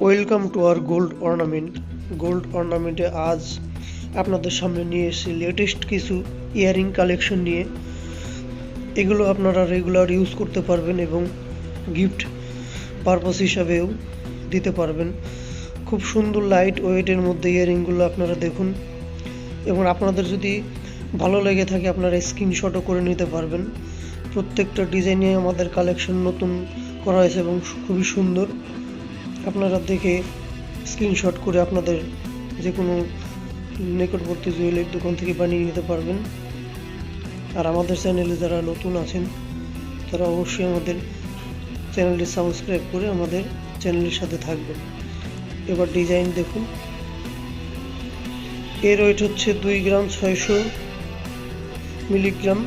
Welcome to R gold ornament gold অর্নামেন্টে আজ আপনাদের সামনে নিয়ে এসেছি লেটেস্ট কিছু ইয়ারিং কালেকশন নিয়ে। এগুলো আপনারা রেগুলার ইউজ করতে পারবেন এবং গিফট পারপাস হিসাবেও দিতে পারবেন। খুব সুন্দর লাইট ওয়েটের মধ্যে ইয়ারিংগুলো আপনারা দেখুন। এবং আপনাদের যদি ভালো লেগে থাকে, আপনারা স্ক্রিনশটও করে নিতে পারবেন। প্রত্যেকটা ডিজাইনে আমাদের কালেকশন নতুন করা হয়েছে এবং খুবই সুন্দর। আপনারা দেখে স্ক্রিনশট করে আপনাদের যে কোনো নিকটবর্তী জুয়েলারির দোকান থেকে বানিয়ে নিতে পারবেন। আর আমাদের চ্যানেলে যারা নতুন আছেন, তারা অবশ্যই আমাদের চ্যানেলটি সাবস্ক্রাইব করে আমাদের চ্যানেলের সাথে থাকবেন। এবার ডিজাইন দেখুন। এর ওয়েট হচ্ছে দুই গ্রাম ছয়শো মিলিগ্রাম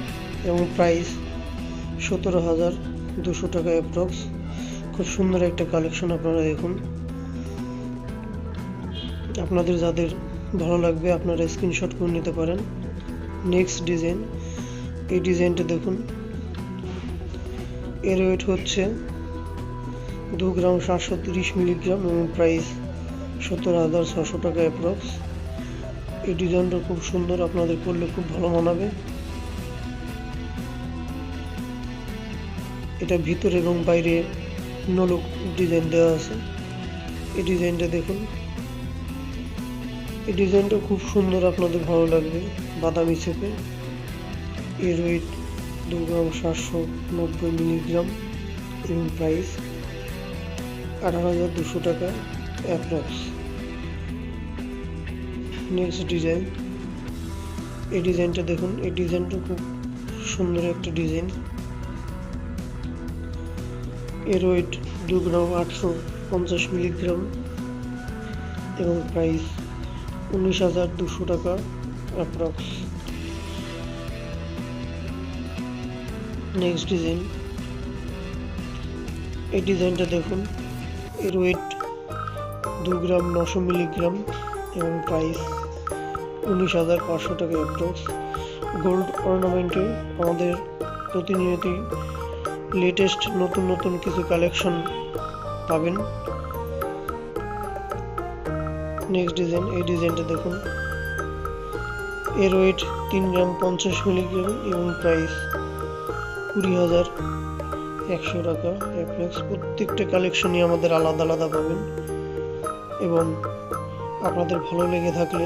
এবং প্রাইস সতেরো হাজার দুশো টাকা অ্যাপ্রক্স খুব সুন্দর একটা কালেকশন আপনারা দেখুন। আপনাদের যাদের ভালো লাগবে আপনারা স্ক্রিনশট করে নিতে পারেন। নেক্সট ডিজাইন এই ডিজাইনটা দেখুন। এর ওয়েট হচ্ছে দু গ্রাম সাতশো তিরিশ মিলিগ্রাম এবং প্রাইস সত্তর হাজার ছশো টাকা অ্যাপ্রক্স এই ডিজাইনটা খুব সুন্দর, আপনাদের করলে খুব ভালো মানাবে। এটা ভিতর এবং বাইরে নলক ডিজাইন দেওয়া আছে। এই ডিজাইনটা দেখুন। এই ডিজাইনটা খুব সুন্দর আপনাদের ভালো লাগবে বাদামি ছেপে এর ওয়েট দু গ্রাম সাতশো নব্বই মিলিগ্রাম এবং প্রাইস আঠারো হাজার দুশো টাকা অ্যাপ্রক্স নেক্সট ডিজাইন এই ডিজাইনটা দেখুন। এই ডিজাইনটা খুব সুন্দর একটা ডিজাইন। এর ওয়েট দু গ্রাম আটশো পঞ্চাশ মিলিগ্রাম এবং প্রাইস উনিশ হাজার দুশো টাকা অ্যাপ্রক্স নেক্সট ডিজাইন এই ডিজাইনটা দেখুন। এর ওয়েট দু গ্রাম নশো মিলিগ্রাম এবং প্রাইস উনিশ হাজার পাঁচশো টাকা অ্যাপ্রক্স গোল্ড অর্নামেন্টে আমাদের প্রতিনিয়তই লেটেস্ট নতুন নতুন কিছু কালেকশন পাবেন। নেক্সট ডিজাইন এই ডিজাইনটা দেখুন। এর ওয়েট তিন গ্রাম পঞ্চাশ মিলিগ্রাম এবং প্রাইস কুড়ি হাজার একশো টাকা। অ্যাপ্রক্স প্রত্যেকটা কালেকশনই আমাদের আলাদা আলাদা পাবেন। এবং আপনাদের ভালো লেগে থাকলে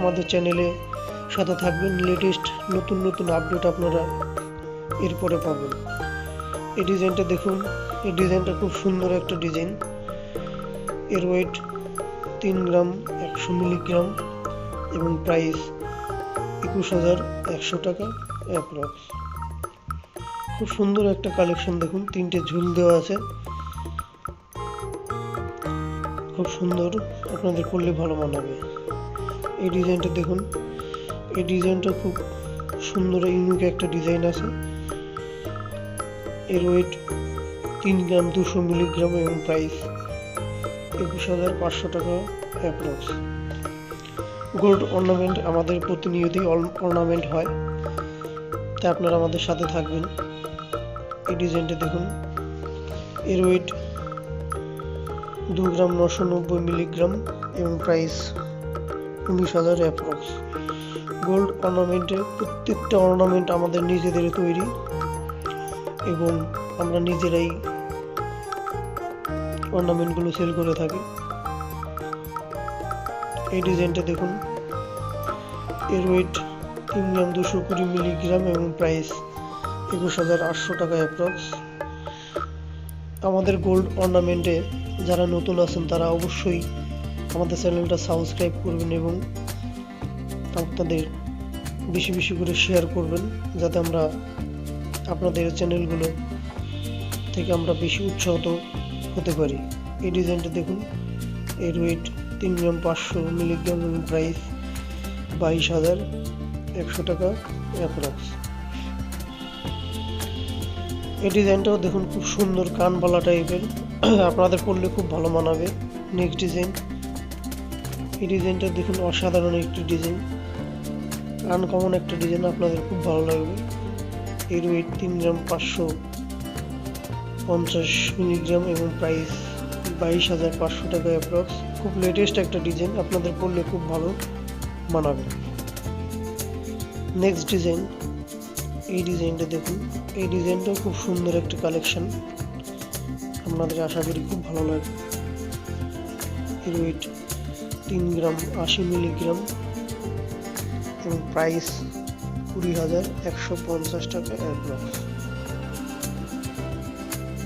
আমাদের চ্যানেলে সাথে থাকবেন। লেটেস্ট নতুন নতুন আপডেট আপনারা এরপরে পাবেন। এই ডিজাইনটা দেখুন। এই ডিজাইনটা খুব সুন্দর একটা ডিজাইন। এর ওয়েট তিন গ্রাম একশো মিলিগ্রাম এবং প্রাইস একুশ হাজার একশো টাকা অ্যাপ্রক্স খুব সুন্দর একটা কালেকশন দেখুন। তিনটে ঝুল দেওয়া আছে। খুব সুন্দর। আপনাদের করলে ভালো মানাবে এই ডিজাইনটা দেখুন। এই ডিজাইনটা খুব সুন্দর ইউনিক একটা ডিজাইন আছে। এর ওয়েট তিন গ্রাম দুশো মিলিগ্রাম এবং প্রাইস একুশ হাজার পাঁচশো টাকা অ্যাপ্রক্স গোল্ড অর্নামেন্ট আমাদের প্রতিনিয়তই অর্নামেন্ট হয়। তাই আপনারা আমাদের সাথে থাকবেন। এই ডিজাইনটা দেখুন। এর ওয়েট দু গ্রাম নশো নব্বই মিলিগ্রাম এবং প্রাইস উনিশ হাজার অ্যাপ্রক্স গোল্ড অর্নামেন্টের প্রত্যেকটা অর্নামেন্ট আমাদের নিজেদের তৈরি। এবং আমরা নিজেরাই অর্নামেন্টগুলো সেল করে থাকি। এই ডিজাইনটা দেখুন। এর ওয়েট তিন গ্রাম দুশো কুড়ি মিলিগ্রাম এবং প্রাইস একুশ হাজার আটশো টাকা অ্যাপ্রক্স আমাদের গোল্ড অর্নামেন্টে যারা নতুন আছেন, তারা অবশ্যই আমাদের চ্যানেলটা সাবস্ক্রাইব করবেন এবং আপনাদের বেশি বেশি করে শেয়ার করবেন, যাতে আমরা আপনাদের চ্যানেলগুলো থেকে আমরা বেশি উৎসাহিত হতে পারি। এই ডিজাইনটা দেখুন। এর ওয়েট তিন গ্রাম পাঁচশো মিলিগ্রাম এবং প্রাইস বাইশ হাজার একশো টাকা অ্যাপ্রক্স এই ডিজাইনটাও দেখুন খুব সুন্দর কানবালা টাইপের। আপনাদের পরলে খুব ভালো মানাবে নেক্সট ডিজাইন এই ডিজাইনটা দেখুন অসাধারণ একটি ডিজাইন। আনকমন একটা ডিজাইন, আপনাদের খুব ভালো লাগবে। এর তিন গ্রাম পাঁচশো পঞ্চাশ মিলিগ্রাম এবং প্রাইস বাইশ হাজার পাঁচশো টাকা অ্যাপ্রক্স খুব লেটেস্ট একটা ডিজাইন আপনাদের পরলে খুব ভালো মানাবে। নেক্সট ডিজাইন এই ডিজাইনটা দেখুন। এই ডিজাইনটাও খুব সুন্দর একটা কালেকশন আপনাদের আশা করি খুব ভালো লাগবে। এর ওয়েট তিন গ্রাম আশি মিলিগ্রাম এবং প্রাইস কুড়ি হাজার একশো পঞ্চাশ টাকা অ্যাপ্রক্স।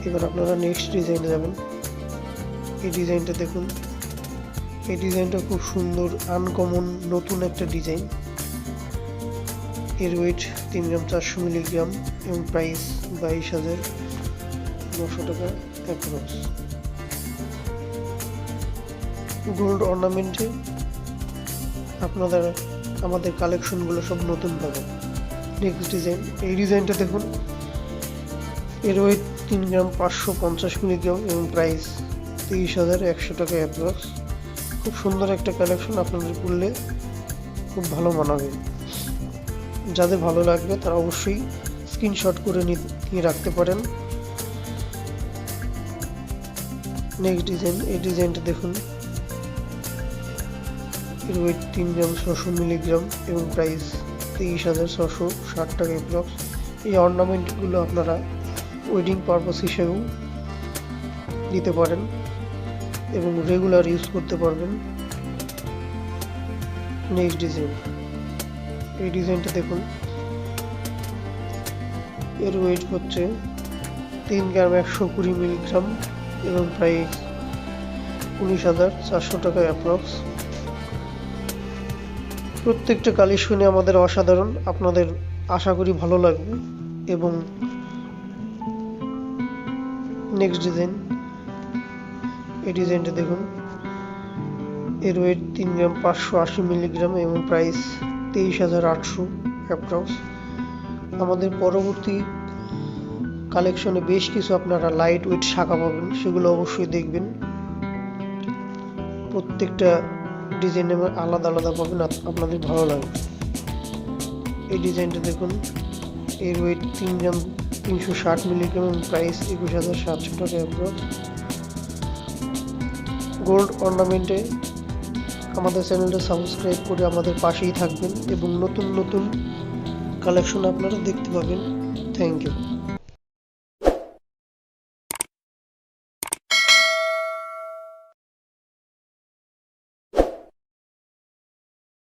এবার আপনারা নেক্সট ডিজাইনে যাবেন। এই ডিজাইনটা দেখুন। এই ডিজাইনটা খুব সুন্দর আনকমন নতুন একটা ডিজাইন। এর ওয়েট তিন গ্রাম চারশো মিলিগ্রাম এবং প্রাইস বাইশ হাজার নশো টাকা অ্যাপ্রক্স। গোল্ড অর্নামেন্টে আপনাদের, আমাদের কালেকশনগুলো সব নতুন পাবেন। নেক্সট ডিজাইন, এই ডিজাইনটা দেখুন। এর ওয়েট তিন গ্রাম পাঁচশো পঞ্চাশ মিলিগ্রাম এবং প্রাইস তিরিশ হাজার একশো টাকা অ্যাপ্রক্স। খুব সুন্দর একটা কালেকশন আপনাদের করলে খুব ভালো মানাবে। যাদের ভালো লাগবে তারা অবশ্যই স্ক্রিনশট করে নিয়ে রাখতে পারেন। নেক্সট ডিজাইন, এই ডিজাইনটা দেখুন। এর ওয়েট তিন গ্রাম ছশো মিলিগ্রাম এবং প্রাইস তেইশ হাজার ছশো ষাট টাকা অ্যাপ্রক্স এই অর্নামেন্টগুলো আপনারা ওয়েডিং পারপাস হিসেবেও দিতে পারেন এবং রেগুলার ইউজ করতে পারবেন। নেক্সট ডিজাইন এই ডিজাইনটা দেখুন। এর ওয়েট হচ্ছে তিন গ্রাম একশো কুড়ি মিলিগ্রাম এবং প্রাইস উনিশ হাজার চারশো টাকা অ্যাপ্রক্স প্রত্যেকটা কালেকশনে আমাদের অসাধারণ। আপনাদের আশা করি ভালো লাগবে এবং নেক্সট ডিজাইন এই ডিজাইনটা দেখুন। এর ওয়েট তিন গ্রাম পাঁচশো আশি মিলিগ্রাম এবং প্রাইস তেইশ হাজার আটশো অ্যাপ্রক্স আমাদের পরবর্তী কালেকশনে বেশ কিছু আপনারা লাইট ওয়েট শাখা পাবেন, সেগুলো অবশ্যই দেখবেন। প্রত্যেকটা ডিজাইনে আলাদা আলাদা পাবেন, আপ- আপনাদের ভালো লাগবে। এই ডিজাইনটা দেখুন, এর ওয়েট তিন গ্রাম তিনশো ষাট মিলিগ্রাম প্রাইস একুশ হাজার সাতশো টাকা অ্যাপ্রক্স গোল্ড অর্নামেন্টে আমাদের চ্যানেলটা সাবস্ক্রাইব করে আমাদের পাশেই থাকবেন এবং নতুন নতুন কালেকশন আপনারা দেখতে পাবেন। Thank you